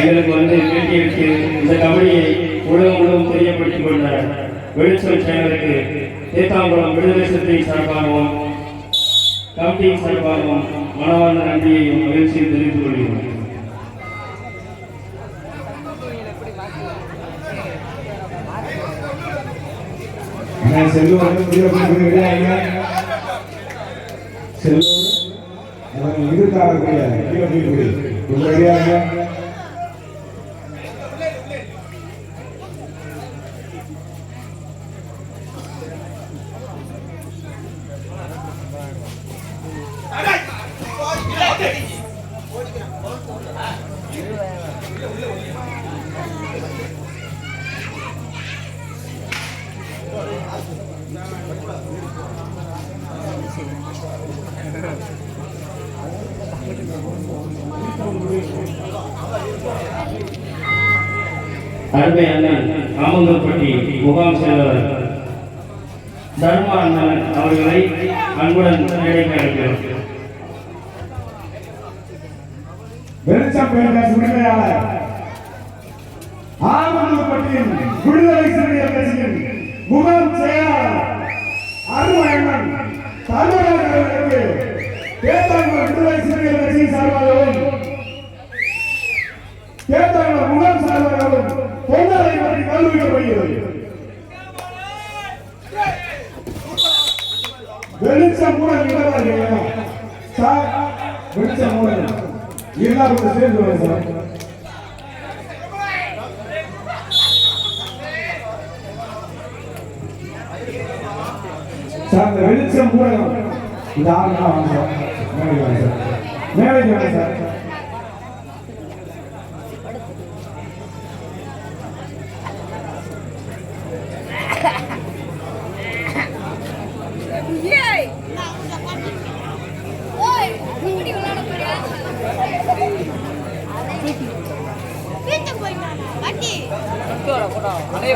எங்களுக்கு வந்து பேட்டியிட்டு இந்த கபடியை உலகம் முழுவதும் தெரியப்படுத்திக் கொண்ட வெளிச்சல் சேனலுக்கு தேத்தாங்குளம் விடுதலை சிறுத்தை சார்பாகவும் கமிட்டியின் சார்பாகவும் மனவார்ந்த நன்றியையும் மகிழ்ச்சியும் தெரிவித்துக் கொள்கிறோம். நான் செல்வம் வந்து அருமை அண்ணன் முகாம் செல்வர் தர்மா அண்ணன் அவர்களை அன்புடன் மேடைக்கு அழைக்கிறோம் வெளிச்சம் பேரரசு உரிமையாளர் ஆமந்தப்பட்டியின் விடுதலை சிறுவர் கட்சியின் முதல் செயலாளர் அருமையண்ணன் தமிழக அவர்களுக்கு தேர்தல் விடுதலை சிறுவர் கட்சியின் சார்பாகவும் தேர்தல் முதல் சார்பாகவும் தொண்டரை பற்றி கல்விக்கப்படுகிறது வெளிச்சம் கூட இடவாங்க வெளிச்சம் கூட இருந்தால் சேர்ந்து வாங்க சார் சார் இந்த வெளிச்சம் கூட இந்த ஆறு நாள் வாங்க சார் மேலே வாங்க சார். மேலே வாங்க சார்.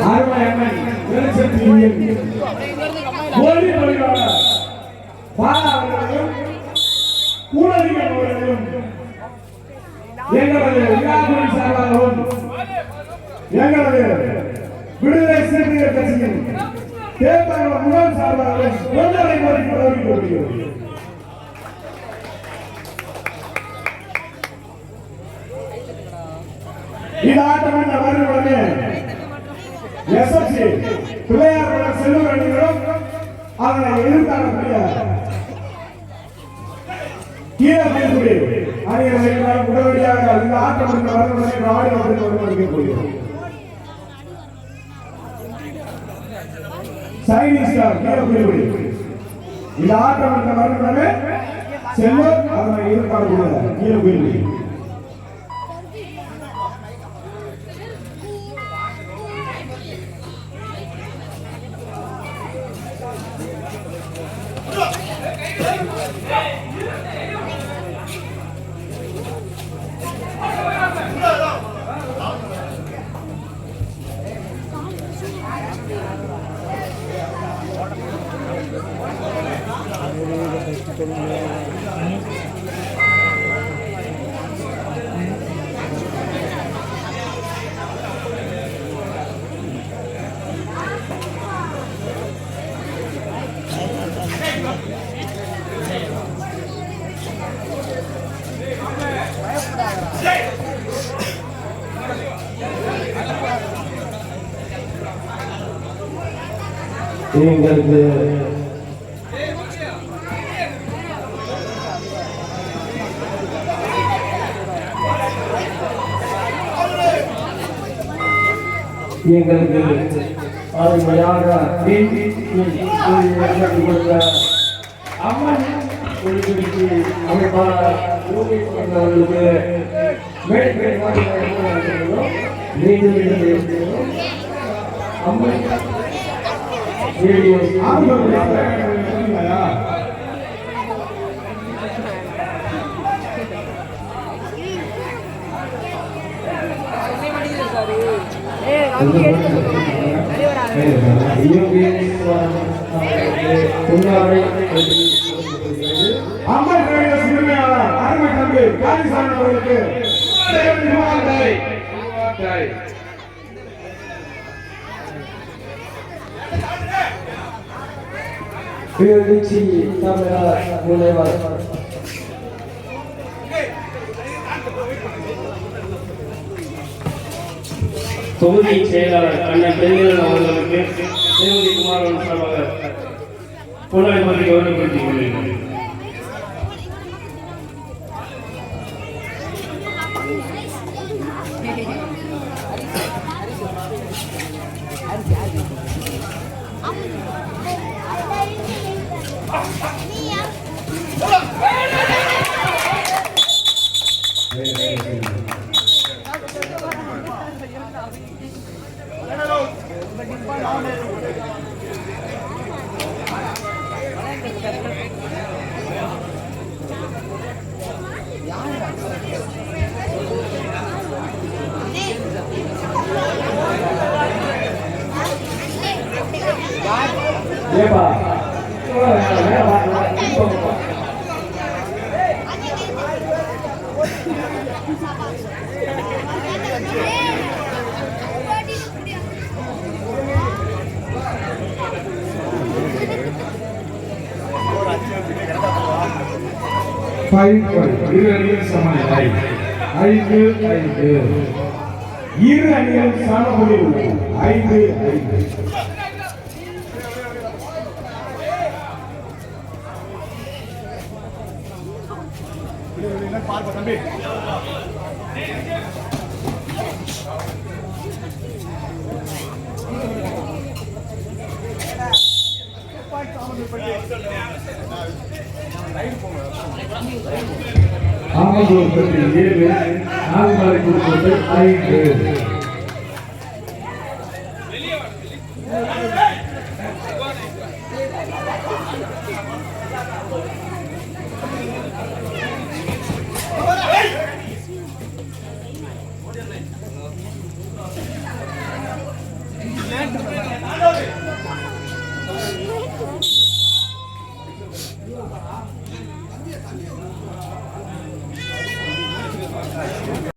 அருமையம்மன் ஓடி வருகிறார் பாலா அவர்களையும் கூடலிங்கன் எங்களது சார்பாகவும் எங்களது விடுதலை சிறுத்தைகள் கட்சியின் தேர்தல் சார்பாகவும் ஒன்றரை இந்த ஆட்டம் என்ன? வருடமே எஸ்எஸ்சி பிள்ளையார் செல்லும் அணிகளும் அதனை எதிர்த்தாடக்கூடிய கீழே உடனடியாக இந்த ஆட்டம் என்ற வருடமே வந்து வருகிறது சைனிங் கீழே புரியுது இந்த ஆட்டம் என்ற வருடமே செல்லும் அதனை எதிர்த்தாடக்கூடிய கீழே புரியுது எங்களுக்கு எங்களுக்கு அருமையாக அம்மன் அமைப்பாளர் அவர்களுக்கு மீண்டும் மீண்டும் அம்மன் ரேடியோ அம்மன் ரேடியோ அருமை தம்பி காளிசாமி அவர்களுக்கு மிட்டாய் எழுச்சி தமிழர் முனைவர் தொகுதி செயலாளர் அண்ணன் பெரியன் அவர்களுக்கு தேவதி குமாரன் சார்பாக பொன்னாடி பற்றி கௌரவப்படுத்திக் கொள்கிறேன் Epa! ஐந்து ஐந்து இரு அணிகள் சமபுலி உள்ளது ஐந்து ஐந்து ஆமது உற்பத்தி ஏழு நான்காவது உற்பத்தி ஐந்து